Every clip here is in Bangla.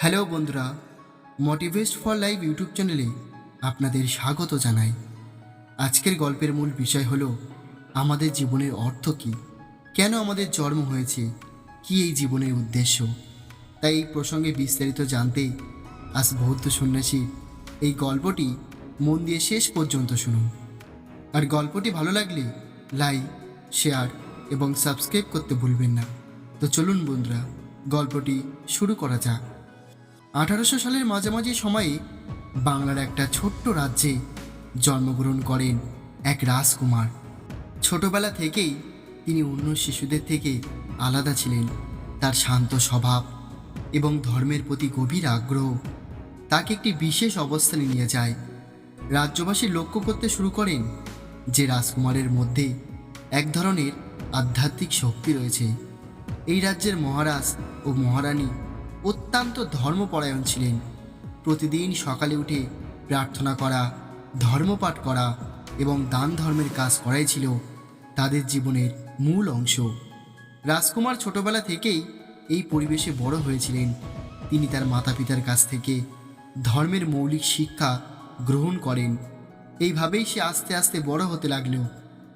হ্যালো বন্ধুরা মোটিভেস্ট ফর লাইফ ইউটিউব চ্যানেলে আপনাদের স্বাগত জানাই। আজকের গল্পের মূল বিষয় হল, আমাদের জীবনের অর্থ কী? কেন আমাদের জন্ম হয়েছে? কি এই জীবনের উদ্দেশ্য? তাই এই প্রসঙ্গে বিস্তারিত জানতে আজ বৌদ্ধ সন্ন্যাসী এই গল্পটি মন দিয়ে শেষ পর্যন্ত শুনুন। আর গল্পটি ভালো লাগলে লাইক, শেয়ার এবং সাবস্ক্রাইব করতে ভুলবেন না। তো চলুন বন্ধুরা, গল্পটি শুরু করা যাক। আঠারোশো সালের মাঝামাঝি সময়ে বাংলার একটা ছোট্ট রাজ্যে জন্মগ্রহণ করেন এক রাজকুমার। ছোটবেলা থেকেই তিনি অন্য শিশুদের থেকে আলাদা ছিলেন। তার শান্ত স্বভাব এবং ধর্মের প্রতি গভীর আগ্রহ তাকে একটি বিশেষ অবস্থানে নিয়ে যায়। রাজ্যবাসী লক্ষ্য করতে শুরু করেন যে রাজকুমারের মধ্যে এক ধরনের আধ্যাত্মিক শক্তি রয়েছে। এই রাজ্যের মহারাজ ও মহারানী অত্যন্ত ধর্মপরায়ণ ছিলেন। প্রতিদিন সকালে উঠে প্রার্থনা করা, ধর্মপাঠ করা এবং দান ধর্মের কাজ করাই ছিল তাদের জীবনের মূল অংশ। রাজকুমার ছোটবেলা থেকেই এই পরিবেশে বড় হয়েছিলেন। তিনি তার মাতা পিতার কাছ থেকে ধর্মের মৌলিক শিক্ষা গ্রহণ করেন। এইভাবেই সে আস্তে আস্তে বড় হতে লাগল।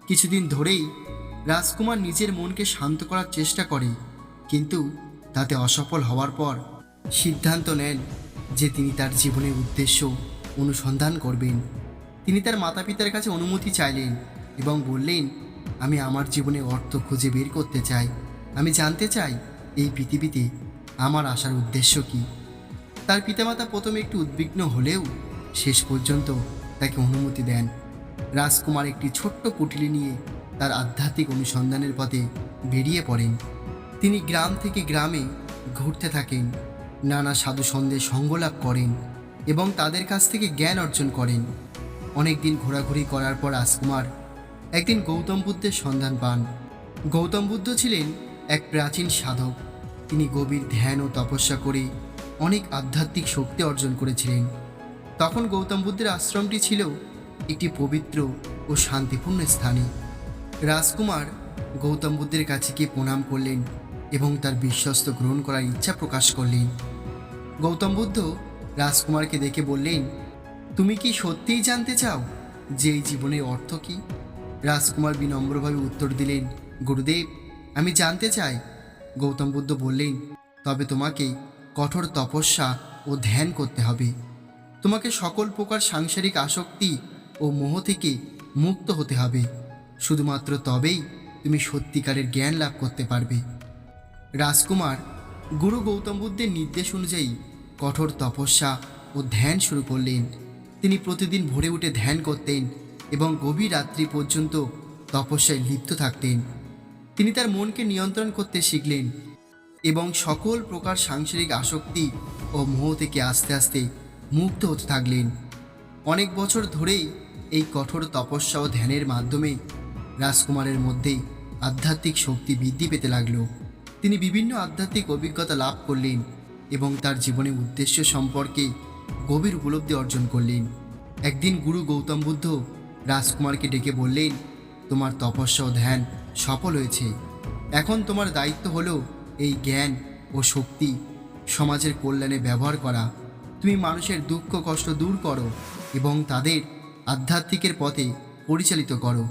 কিছুদিন ধরেই রাজকুমার নিজের মনকে শান্ত করার চেষ্টা করে, কিন্তু তাতে অসফল হওয়ার পর সিদ্ধান্ত নেন যে তিনি তার জীবনের উদ্দেশ্য অনুসন্ধান করবেন। তিনি তার মাতা পিতার কাছে অনুমতি চাইলেন এবং বললেন, আমি আমার জীবনে অর্থ খুঁজে বের করতে চাই। আমি জানতে চাই এই পৃথিবীতে আমার আসার উদ্দেশ্য কী? তার পিতামাতা প্রথমে একটু উদ্বিগ্ন হলেও শেষ পর্যন্ত তাকে অনুমতি দেন। রাজকুমার একটি ছোট্ট কুটিলি নিয়ে তার আধ্যাত্মিক অনুসন্ধানের পথে বেরিয়ে পড়েন। তিনি গ্রাম থেকে গ্রামে ঘুরতে থাকেন, নানা সাধু সন্ধ্যের সঙ্গলাভ করেন এবং তাদের কাছ থেকে জ্ঞান অর্জন করেন। অনেক দিন ঘোরাঘুরি করার পর রাজকুমার একদিন গৌতম বুদ্ধের সন্ধান পান। গৌতম বুদ্ধ ছিলেন এক প্রাচীন সাধক। তিনি গভীর ধ্যান ও তপস্যা করে অনেক আধ্যাত্মিক শক্তি অর্জন করেছিলেন। তখন গৌতম বুদ্ধের আশ্রমটি ছিল একটি পবিত্র ও শান্তিপূর্ণ স্থানে। রাজকুমার গৌতম বুদ্ধের কাছে গিয়ে প্রণাম করলেন এবং তার বিশ্বস্ত গ্রহণ করার ইচ্ছা প্রকাশ করলেন। গৌতম বুদ্ধ রাজকুমারকে দেখে বললেন, তুমি কি সত্যিই জানতে চাও যে এই জীবনের অর্থ কী? রাজকুমার বিনম্রভাবে উত্তর দিলেন, গুরুদেব, আমি জানতে চাই। গৌতম বুদ্ধ বললেন, তবে তোমাকে কঠোর তপস্যা ও ধ্যান করতে হবে। তোমাকে সকল প্রকার সাংসারিক আসক্তি ও মোহ থেকে মুক্ত হতে হবে। শুধুমাত্র তবেই তুমি সত্যিকারের জ্ঞান লাভ করতে পারবে। রাজকুমার গুরু গৌতম বুদ্ধের নির্দেশ অনুযায়ী কঠোর তপস্যা ও ধ্যান শুরু করলেন। তিনি প্রতিদিন ভোরে উঠে ধ্যান করতেন এবং গভীর রাত্রি পর্যন্ত তপস্যায় লিপ্ত থাকতেন। তিনি তার মনকে নিয়ন্ত্রণ করতে শিখলেন এবং সকল প্রকার সাংসারিক আসক্তি ও মোহ থেকে আস্তে আস্তে মুক্ত হতে থাকলেন। অনেক বছর ধরেই এই কঠোর তপস্যা ও ধ্যানের মাধ্যমে রাজকুমারের মধ্যে আধ্যাত্মিক শক্তি বৃদ্ধি পেতে লাগল। তিনি বিভিন্ন আধ্যাত্মিক অভিজ্ঞতা লাভ করলেন এবং তার জীবনের উদ্দেশ্য সম্পর্কে গভীর উপলব্ধি অর্জন করলেন। একদিন গুরু গৌতম বুদ্ধ রাজকুমারকে ডেকে বললেন, তোমার তপস্যা ও ধ্যান সফল হয়েছে। এখন তোমার দায়িত্ব হলো এই জ্ঞান ও শক্তি সমাজের কল্যাণে ব্যবহার করা। তুমি মানুষের দুঃখ, কষ্ট দূর করো এবং তাদের আধ্যাত্মিকের পথে পরিচালিত করো।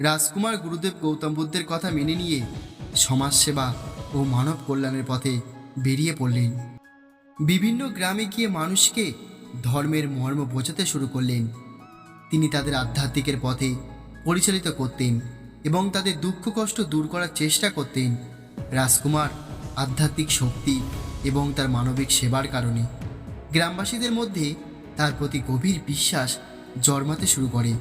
রাজকুমার গুরুদেব গৌতম বুদ্ধের কথা মেনে নিয়ে সমাজসেবা ও মানব কল্যাণের পথে বেরিয়ে পড়লেন। বিভিন্ন গ্রামে গিয়ে মানুষকে ধর্মের মর্ম বোঝাতে শুরু করলেন। তিনি তাদের আধ্যাত্মিকের পথে পরিচালিত করতেন এবং তাদের দুঃখ কষ্ট দূর করার চেষ্টা করতেন রাজকুমার আধ্যাত্মিক শক্তি এবং তার মানবিক সেবার কারণে। গ্রামবাসীদের মধ্যে তার প্রতি গভীর বিশ্বাস জন্মাতে শুরু করে।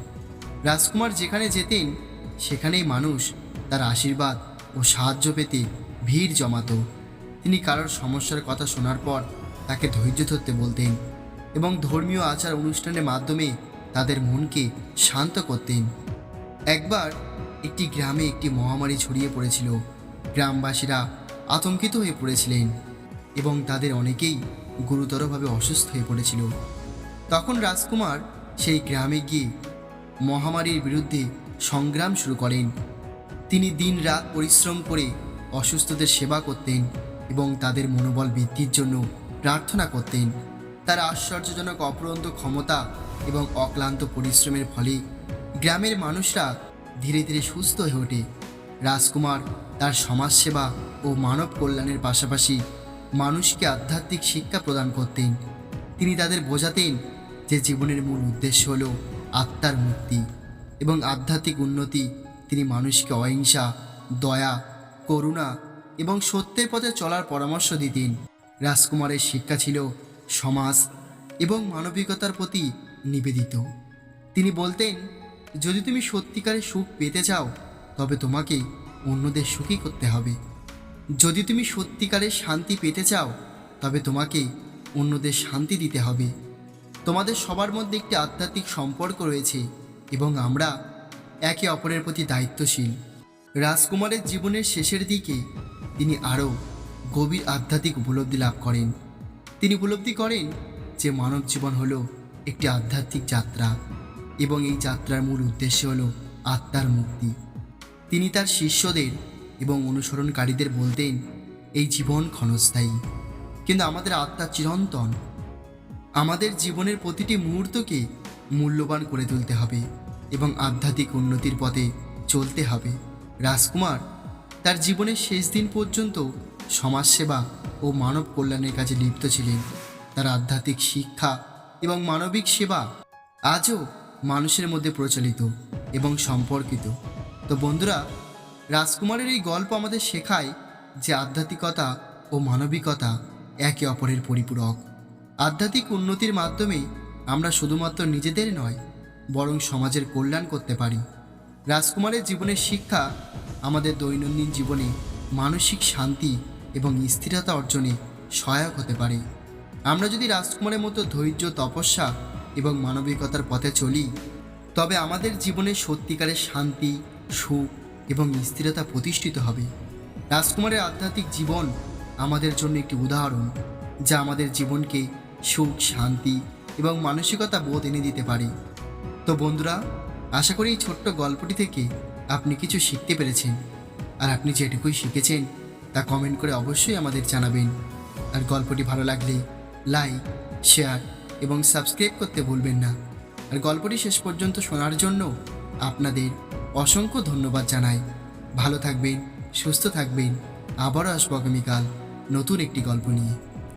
রাজকুমার যেখানে যেতেন, সেখানেই মানুষ তার আশীর্বাদ ও সাহায্য পেতে ভিড় জমাতো। তিনি কারোর সমস্যার কথা শোনার পর তাকে ধৈর্য ধরতে বলতেন এবং ধর্মীয় আচার অনুষ্ঠানের মাধ্যমে তাদের মনকে শান্ত করতেন। একবার একটি গ্রামে একটি মহামারী ছড়িয়ে পড়েছিল। গ্রামবাসীরা আতঙ্কিত হয়ে পড়েছিলেন এবং তাদের অনেকেই গুরুতরভাবে অসুস্থ হয়ে পড়েছিল। তখন রাজকুমার সেই গ্রামে গিয়ে মহামারীর বিরুদ্ধে সংগ্রাম শুরু করেন। তিনি দিন রাত পরিশ্রম করে অসুস্থদের সেবা করতেন এবং তাদের মনোবল বৃদ্ধির জন্য প্রার্থনা করতেন। তার আশ্চর্যজনক অপরন্ত ক্ষমতা এবং অক্লান্ত পরিশ্রমের ফলে গ্রামের মানুষরা ধীরে ধীরে সুস্থ হয়ে ওঠে। রাজকুমার তার সমাজসেবা ও মানব কল্যাণের পাশাপাশি মানুষকে আধ্যাত্মিক শিক্ষা প্রদান করতেন। তিনি তাদের বোঝাতেন যে জীবনের মূল উদ্দেশ্য হল আত্মার মুক্তি এবং আধ্যাত্মিক উন্নতি। তিনি মানুষকে অহিংসা, দয়া করুণা এবং সত্যের পথে চলার পরামর্শ দিতেন। রাজকুমারের শিক্ষা ছিল সমাজ এবং মানবিকতার প্রতি নিবেদিত। তিনি বলতেন, যদি তুমি সত্যিকারের সুখ পেতে চাও, তবে তোমাকে অন্যদের সুখী করতে হবে। যদি তুমি সত্যিকারের শান্তি পেতে চাও, তবে তোমাকে অন্যদের শান্তি দিতে হবে। তোমাদের সবার মধ্যে একটি আধ্যাত্মিক সম্পর্ক রয়েছে এবং আমরা একে অপরের প্রতি দায়িত্বশীল। রাজকুমারের জীবনের শেষের দিকে তিনি আরও গভীর আধ্যাত্মিক উপলব্ধি লাভ করেন। তিনি উপলব্ধি করেন যে মানব জীবন হলো একটি আধ্যাত্মিক যাত্রা এবং এই যাত্রার মূল উদ্দেশ্য হলো আত্মার মুক্তি। তিনি তার শিষ্যদের এবং অনুসরণকারীদের বলতেন, এই জীবন ক্ষণস্থায়ী। কিন্তু আমাদের আত্মা চিরন্তন। আমাদের জীবনের প্রতিটি মুহূর্তকে মূল্যবান করে তুলতে হবে এবং আধ্যাত্মিক উন্নতির পথে চলতে হবে। রাজকুমার তার জীবনের শেষ দিন পর্যন্ত সমাজসেবা ও মানব কল্যাণের কাজে লিপ্ত ছিলেন। তার আধ্যাত্মিক শিক্ষা এবং মানবিক সেবা আজও মানুষের মধ্যে প্রচলিত এবং সম্পর্কিত। তো বন্ধুরা, রাজকুমারের এই গল্প আমাদের শেখায় যে আধ্যাত্মিকতা ও মানবিকতা একে অপরের পরিপূরক। আধ্যাত্মিক উন্নতির মাধ্যমে আমরা শুধুমাত্র নিজেদের নয়, বরং সমাজের কল্যাণ করতে পারি। রাজকুমারের জীবনের শিক্ষা আমাদের দৈনন্দিন জীবনে মানসিক শান্তি এবং স্থিরতা অর্জনে সহায়ক হতে পারে। আমরা যদি রাজকুমারের মতো ধৈর্য, তপস্যা এবং মানবিকতার পথে চলি, তবে আমাদের জীবনে সত্যিকারের শান্তি, সুখ এবং স্থিরতা প্রতিষ্ঠিত হবে। রাজকুমারের আধ্যাত্মিক জীবন আমাদের জন্য একটি উদাহরণ, যা আমাদের জীবনকে সুখ, শান্তি এবং মানসিকতা বোধ এনে দিতে পারে। তো বন্ধুরা, আশা করি এই ছোট্ট গল্পটি থেকে আপনি কিছু শিখতে পেরেছেন। আর আপনি যেটুকুই শিখেছেন, তা কমেন্ট করে অবশ্যই আমাদের জানাবেন। আর গল্পটি ভালো লাগলে লাইক শেয়ার এবং সাবস্ক্রাইব করতে ভুলবেন না। আর গল্পটি শেষ পর্যন্ত শোনার জন্য আপনাদের অসংখ্য ধন্যবাদ জানাই। ভালো থাকবেন, সুস্থ থাকবেন। আবারও আসব আগামীকাল নতুন একটি গল্প নিয়ে।